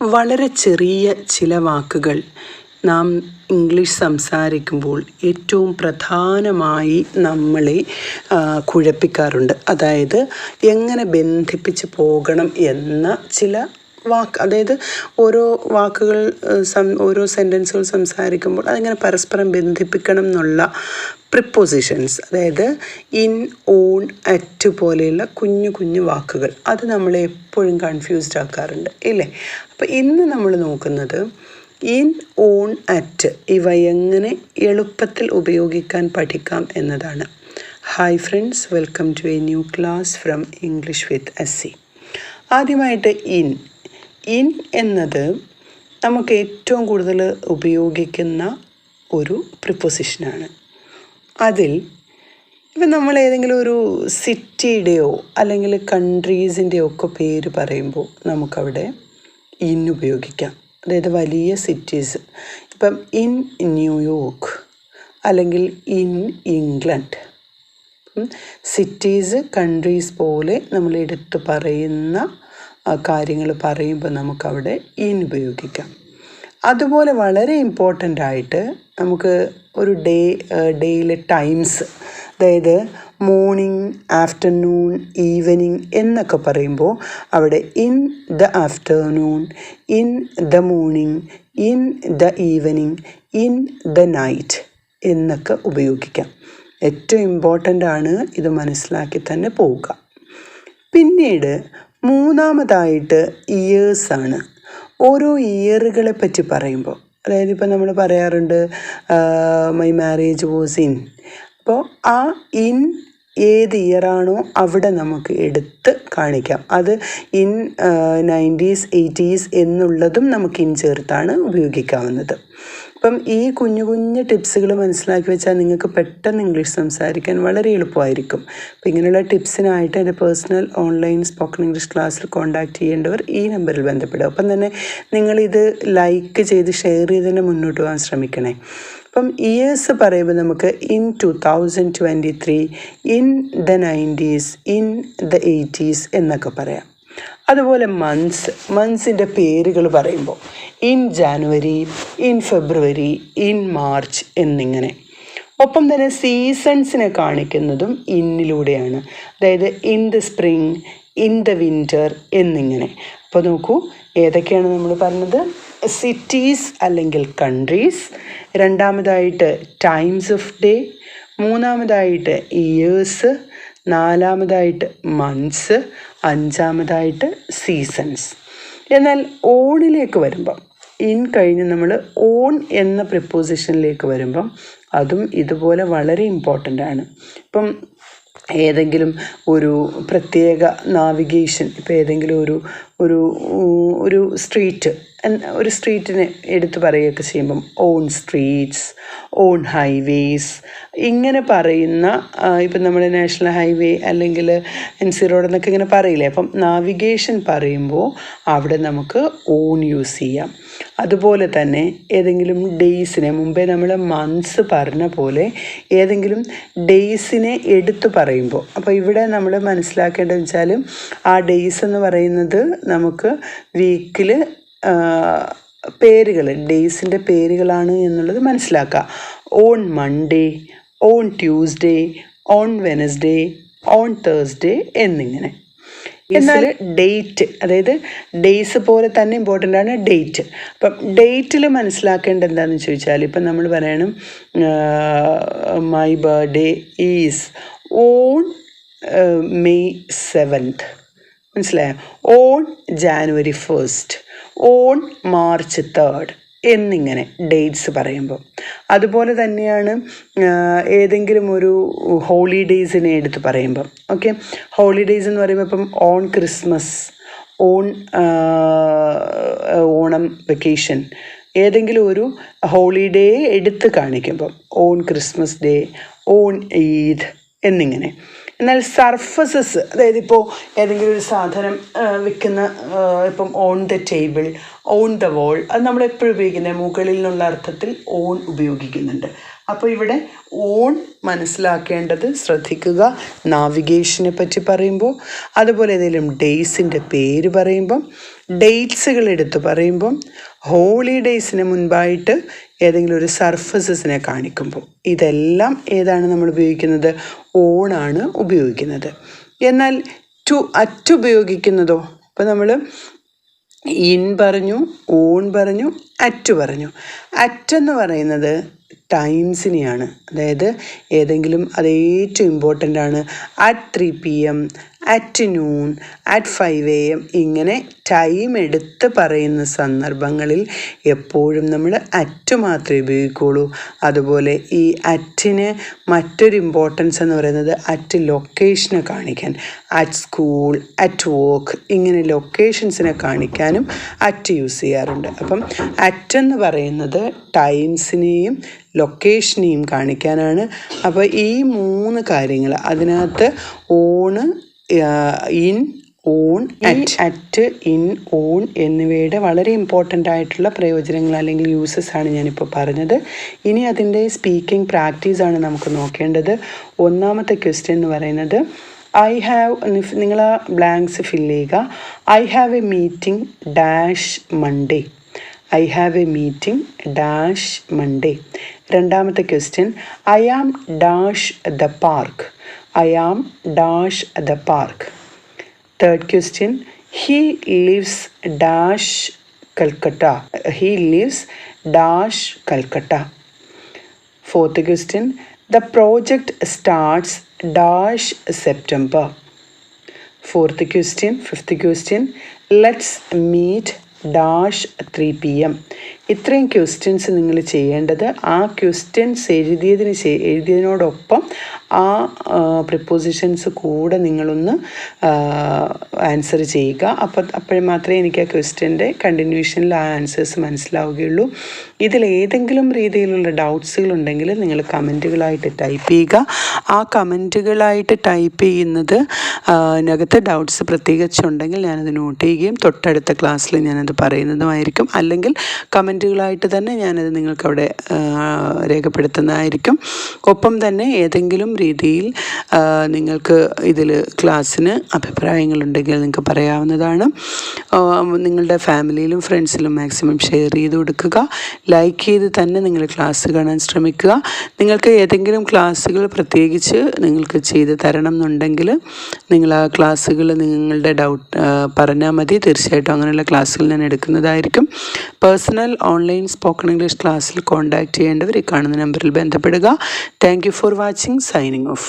വളരെ ചെറിയ ചില വാക്കുകൾ നാം ഇംഗ്ലീഷ് സംസാരിക്കുമ്പോൾ ഏറ്റവും പ്രധാനമായി നമ്മളെ കുഴപ്പിക്കാറുണ്ട്. അതായത് എങ്ങനെ ബന്ധിപ്പിച്ച് പോകണം എന്ന ചില വാക്ക് അതായത് ഓരോ വാക്കുകൾ സം ഓരോ സെന്റൻസുകൾ സംസാരിക്കുമ്പോൾ അതിങ്ങനെ പരസ്പരം ബന്ധിപ്പിക്കണം എന്നുള്ള പ്രിപ്പോസിഷൻസ് അതായത് ഇൻ ഓൺ അറ്റ് പോലെയുള്ള കുഞ്ഞു കുഞ്ഞു വാക്കുകൾ. അത് നമ്മളെ എപ്പോഴും കൺഫ്യൂസ്ഡ് ആക്കാറുണ്ട് ഇല്ലേ? അപ്പോൾ ഇന്ന് നമ്മൾ നോക്കുന്നത് ഇൻ ഓൺ അറ്റ് ഇവ എങ്ങനെ എളുപ്പത്തിൽ ഉപയോഗിക്കാൻ പഠിക്കാം എന്നതാണ്. Hi friends welcome to a new class from English with S C ആദ്യമായിട്ട് ഇൻ ഇൻ എന്നത് നമുക്ക് ഏറ്റവും കൂടുതൽ ഉപയോഗിക്കുന്ന ഒരു പ്രിപ്പൊസിഷനാണ്. അതിൽ ഇപ്പം നമ്മൾ ഏതെങ്കിലും ഒരു സിറ്റിയുടെയോ അല്ലെങ്കിൽ കൺട്രീസിന്റെയോ ഒക്കെ പേര് പറയുമ്പോൾ നമുക്കവിടെ ഇൻ ഉപയോഗിക്കാം. അതായത് വലിയ സിറ്റീസ് ഇപ്പം ഇൻ ന്യൂയോർക്ക് അല്ലെങ്കിൽ ഇൻ ഇംഗ്ലണ്ട്. സിറ്റീസ് കൺട്രീസ് പോലെ നമ്മൾ എടുത്തു പറയുന്ന കാര്യങ്ങൾ പറയുമ്പോൾ നമുക്കവിടെ ഇൻ ഉപയോഗിക്കാം. അതുപോലെ വളരെ ഇമ്പോർട്ടന്റ് ആയിട്ട് നമുക്ക് ഒരു ഡേ ഡേയിലെ ടൈംസ് അതായത് മോർണിംഗ് ആഫ്റ്റർനൂൺ ഈവനിങ് എന്നൊക്കെ പറയുമ്പോൾ അവിടെ in the afternoon in the morning in the evening in the night എന്നൊക്കെ ഉപയോഗിക്കാം. ഏറ്റവും ഇമ്പോർട്ടന്റ് ആണ് ഇത് മനസ്സിലാക്കി തന്നെ പോവുക. പിന്നീട് മൂന്നാമതായിട്ട് ഇയേഴ്സാണ് ഓരോ ഇയറുകളെ പറ്റി പറയുമ്പോൾ അതായത് ഇപ്പോൾ നമ്മൾ പറയാറുണ്ട് മൈ മാരേജ് വാസ് ഇൻ അപ്പോൾ ആ ഇൻ ഏത് ഇയറാണോ അവിടെ നമുക്ക് എടുത്ത് കാണിക്കാം. അത് ഇൻ നയന്റീസ് എയ്റ്റീസ് എന്നുള്ളതും നമുക്ക് ഇൻ ചേർത്താണ് ഉപയോഗിക്കാവുന്നത്. അപ്പം ഈ കുഞ്ഞു കുഞ്ഞു ടിപ്സുകൾ മനസ്സിലാക്കി വെച്ചാൽ നിങ്ങൾക്ക് പെട്ടെന്ന് ഇംഗ്ലീഷ് സംസാരിക്കാൻ വളരെ എളുപ്പമായിരിക്കും. അപ്പോൾ ഇങ്ങനെയുള്ള ടിപ്സിനായിട്ട് എന്റെ പേഴ്സണൽ ഓൺലൈൻ സ്പോക്കൺ ഇംഗ്ലീഷ് ക്ലാസ്സിൽ കോൺടാക്ട് ചെയ്യേണ്ടവർ ഈ നമ്പറിൽ ബന്ധപ്പെടുക. അപ്പം തന്നെ നിങ്ങളിത് ലൈക്ക് ചെയ്ത് ഷെയർ ചെയ്ത് തന്നെ മുന്നോട്ട് പോകാൻ ശ്രമിക്കണേ. അപ്പം ഇയേഴ്സ് പറയുമ്പോൾ നമുക്ക് in two thousand twenty three in the nineties in the eighties എന്നൊക്കെ പറയാം. അതുപോലെ മന്ത്സ് മന്ത്സിന്റെ പേരുകൾ പറയുമ്പോൾ in January in February in March എന്നിങ്ങനെ. ഒപ്പം തന്നെ സീസൺസിനെ കാണിക്കുന്നതും ഇന്നിലൂടെയാണ്. അതായത് in the spring in the winter എന്നിങ്ങനെ. അപ്പോൾ നോക്കൂ ഏതൊക്കെയാണ് നമ്മൾ പറഞ്ഞത്? സിറ്റീസ് അല്ലെങ്കിൽ കൺട്രീസ് രണ്ടാമതായിട്ട് ടൈംസ് ഓഫ് ഡേ മൂന്നാമതായിട്ട് ഇയേഴ്സ് നാലാമതായിട്ട് മന്ത്സ് അഞ്ചാമതായിട്ട് സീസൺസ് എന്നാൽ ഓണിലേക്ക് വരുമ്പം ഇൻ കഴിഞ്ഞ് നമ്മൾ ഓൺ എന്ന പ്രിപ്പോസിഷനിലേക്ക് വരുമ്പം അതും ഇതുപോലെ വളരെ ഇമ്പോർട്ടന്റ് ആണ്. ഇപ്പം ഏതെങ്കിലും ഒരു പ്രത്യേക നാവിഗേഷൻ ഇപ്പോൾ ഏതെങ്കിലും ഒരു ഒരു ഒരു സ്ട്രീറ്റ് ഒരു സ്ട്രീറ്റിനെ എടുത്ത് പറയുകയൊക്കെ ചെയ്യുമ്പം ഓൺ സ്ട്രീറ്റ്സ് ഓൺ ഹൈവേസ് ഇങ്ങനെ പറയുന്ന ഇപ്പം നമ്മുടെ നാഷണൽ ഹൈവേ അല്ലെങ്കിൽ എൻ സി റോഡ് എന്നൊക്കെ ഇങ്ങനെ പറയില്ലേ? അപ്പം നാവിഗേഷൻ പറയുമ്പോൾ അവിടെ നമുക്ക് ഓൺ യൂസ് ചെയ്യാം. അതുപോലെ തന്നെ ഏതെങ്കിലും ഡേയ്സിനെ മുമ്പേ നമ്മൾ മന്ത്സ് പറഞ്ഞ പോലെ ഏതെങ്കിലും ഡേയ്സിനെ എടുത്തു പറയുമ്പോൾ അപ്പോൾ ഇവിടെ നമ്മൾ മനസ്സിലാക്കേണ്ടത് വെച്ചാൽ ആ ഡേയ്സ് എന്ന് പറയുന്നത് നമുക്ക് വീക്കിൽ പേരുകൾ ഡേയ്സിന്റെ പേരുകളാണ് എന്നുള്ളത് മനസ്സിലാക്കുക. On Monday on Tuesday on Wednesday on Thursday എന്നിങ്ങനെ. എന്നാൽ ഡേറ്റ് അതായത് ഡേയ്സ് പോലെ തന്നെ ഇമ്പോർട്ടന്റ് ആണ് ഡേറ്റ് അപ്പം ഡേറ്റിൽ മനസ്സിലാക്കേണ്ട എന്താണെന്ന് ചോദിച്ചാൽ ഇപ്പം നമ്മൾ പറയണം my birthday is on May seventh മനസ്സിലായോ? On January first on March third എന്നിങ്ങനെ ഡേറ്റ്സ് പറയുമ്പോൾ അതുപോലെ തന്നെയാണ് ഏതെങ്കിലും ഒരു ഹോളിഡേയ്സിനെ എടുത്ത് പറയുമ്പം. ഓക്കെ ഹോളിഡേയ്സ് എന്ന് പറയുമ്പോൾ ഇപ്പം on Christmas on Onam vacation ഏതെങ്കിലും ഒരു ഹോളിഡേ എടുത്ത് കാണിക്കുമ്പം on Christmas day on Eid എന്നിങ്ങനെ. എന്നാൽ സർഫസസ് അതായത് ഇപ്പോൾ ഏതെങ്കിലും ഒരു സാധനം വിൽക്കുന്ന ഇപ്പം on the table on the wall അത് നമ്മൾ എപ്പോഴും ഉപയോഗിക്കുന്നത് മുകളിൽ നിന്നുള്ള അർത്ഥത്തിൽ ഓൺ ഉപയോഗിക്കുന്നുണ്ട്. അപ്പോൾ ഇവിടെ ഓൺ മനസ്സിലാക്കേണ്ടത് ശ്രദ്ധിക്കുക. നാവിഗേഷനെ പറ്റി പറയുമ്പോൾ അതുപോലെ ഏതെങ്കിലും ഡേയ്സിന്റെ പേര് പറയുമ്പം ഡേറ്റ്സുകൾ എടുത്ത് പറയുമ്പം ഹോളിഡേയ്സിന് മുൻപായിട്ട് ഏതെങ്കിലും ഒരു സർഫസസിനെ കാണിക്കുമ്പോൾ ഇതെല്ലാം ഏതാണ് നമ്മൾ ഉപയോഗിക്കുന്നത്? ഓണാണ് ഉപയോഗിക്കുന്നത്. എന്നാൽ ടു അറ്റ് ഉപയോഗിക്കുന്നതോ? അപ്പോൾ നമ്മൾ ഇൻ പറഞ്ഞു ഓൺ പറഞ്ഞു അറ്റ് പറഞ്ഞു. അറ്റെന്ന് പറയുന്നത് ടൈംസിനെയാണ്. അതായത് ഏതെങ്കിലും അത് ഏറ്റവും ഇമ്പോർട്ടന്റ് ആണ്. At three P M at noon at five A M ഇങ്ങനെ ടൈം എടുത്ത് പറയുന്ന സന്ദർഭങ്ങളിൽ എപ്പോഴും നമ്മൾ അറ്റ് മാത്രമേ ഉപയോഗിക്കുകയുള്ളൂ. അതുപോലെ ഈ അറ്റിന് മറ്റൊരു ഇമ്പോർട്ടൻസ് എന്ന് പറയുന്നത് അറ്റ് ലൊക്കേഷനെ കാണിക്കാൻ. അറ്റ് സ്കൂൾ അറ്റ് വർക്ക് ഇങ്ങനെ ലൊക്കേഷൻസിനെ കാണിക്കാനും അറ്റ് യൂസ് ചെയ്യാറുണ്ട്. അപ്പം അറ്റ് എന്ന് പറയുന്നത് ടൈംസിനെയും ലൊക്കേഷനെയും കാണിക്കാനാണ്. അപ്പോൾ ഈ മൂന്ന് കാര്യങ്ങൾ അതിനകത്ത് on in on at. At in on എന്നിവയുടെ വളരെ ഇമ്പോർട്ടന്റ് ആയിട്ടുള്ള പ്രയോജനങ്ങൾ അല്ലെങ്കിൽ യൂസസ് ആണ് ഞാനിപ്പോൾ പറഞ്ഞത്. ഇനി അതിന്റെ സ്പീക്കിംഗ് പ്രാക്ടീസ് ആണ് നമുക്ക് നോക്കേണ്ടത്. ഒന്നാമത്തെ ക്വസ്റ്റ്യൻ എന്ന് പറയുന്നത് ഐ ഹാവ് നിങ്ങൾ ബ്ലാങ്ക്സ് ഫില്ല് ചെയ്യുക. I have a meeting dash Monday. I have a meeting dash Monday രണ്ടാമത്തെ question I am dash the park I am dash the park third question he lives dash Calcutta he lives dash Calcutta fourth question the project starts dash September fourth question fifth question let's meet dash three P M. ഇത്രയും questions നിങ്ങൾ ചെയ്യേണ്ടത് ആ questions എഴുതിയതിന് എഴുതിയതിനോടൊപ്പം ആ prepositions കൂടെ നിങ്ങളൊന്ന് answer ചെയ്യുക. അപ്പോൾ അപ്പോഴും മാത്രമേ എനിക്ക് ആ ക്വസ്റ്റ്യന്റെ കണ്ടിന്യൂഷനിൽ ആ ആൻസേഴ്സ് മനസ്സിലാവുകയുള്ളൂ. ഇതിൽ ഏതെങ്കിലും രീതിയിലുള്ള ഡൗട്ട്സുകൾ ഉണ്ടെങ്കിൽ നിങ്ങൾ കമന്റുകളായിട്ട് ടൈപ്പ് ചെയ്യുക. ആ കമന്റുകളായിട്ട് ടൈപ്പ് ചെയ്യുന്നത് അതിനകത്ത് ഡൗട്ട്സ് പ്രത്യേകിച്ചുണ്ടെങ്കിൽ ഞാനത് നോട്ട് ചെയ്യുകയും തൊട്ടടുത്ത ക്ലാസ്സിൽ ഞാനത് പറയുന്നതുമായിരിക്കും. അല്ലെങ്കിൽ കമന്റുകളായിട്ട് തന്നെ ഞാനത് നിങ്ങൾക്കവിടെ രേഖപ്പെടുത്തുന്നതായിരിക്കും. ഒപ്പം തന്നെ ഏതെങ്കിലും രീതിയിൽ നിങ്ങൾക്ക് ഇതിൽ ക്ലാസ്സിന് അഭിപ്രായങ്ങളുണ്ടെങ്കിൽ നിങ്ങൾക്ക് പറയാവുന്നതാണ്. നിങ്ങളുടെ ഫാമിലിയിലും ഫ്രണ്ട്സിലും മാക്സിമം ഷെയർ ചെയ്ത് കൊടുക്കുക. ലൈക്ക് ചെയ്ത് തന്നെ നിങ്ങൾ ക്ലാസ് കാണാൻ ശ്രമിക്കുക. നിങ്ങൾക്ക് ഏതെങ്കിലും ക്ലാസ്സുകൾ പ്രത്യേകിച്ച് നിങ്ങൾക്ക് ചെയ്ത് തരണം എന്നുണ്ടെങ്കിൽ നിങ്ങൾ ആ ക്ലാസ്സുകൾ നിങ്ങളുടെ ഡൗട്ട് പറഞ്ഞാൽ മതി. തീർച്ചയായിട്ടും അങ്ങനെയുള്ള ക്ലാസ്സുകൾ ഞാൻ എടുക്കുന്നതായിരിക്കും. പേഴ്സണൽ ഓൺലൈൻ സ്പോക്കൺ ഇംഗ്ലീഷ് ക്ലാസ്സിൽ കോൺടാക്റ്റ് ചെയ്യേണ്ടവർ ഈ കാണുന്ന നമ്പറിൽ ബന്ധപ്പെടുക. Thank for watching signing off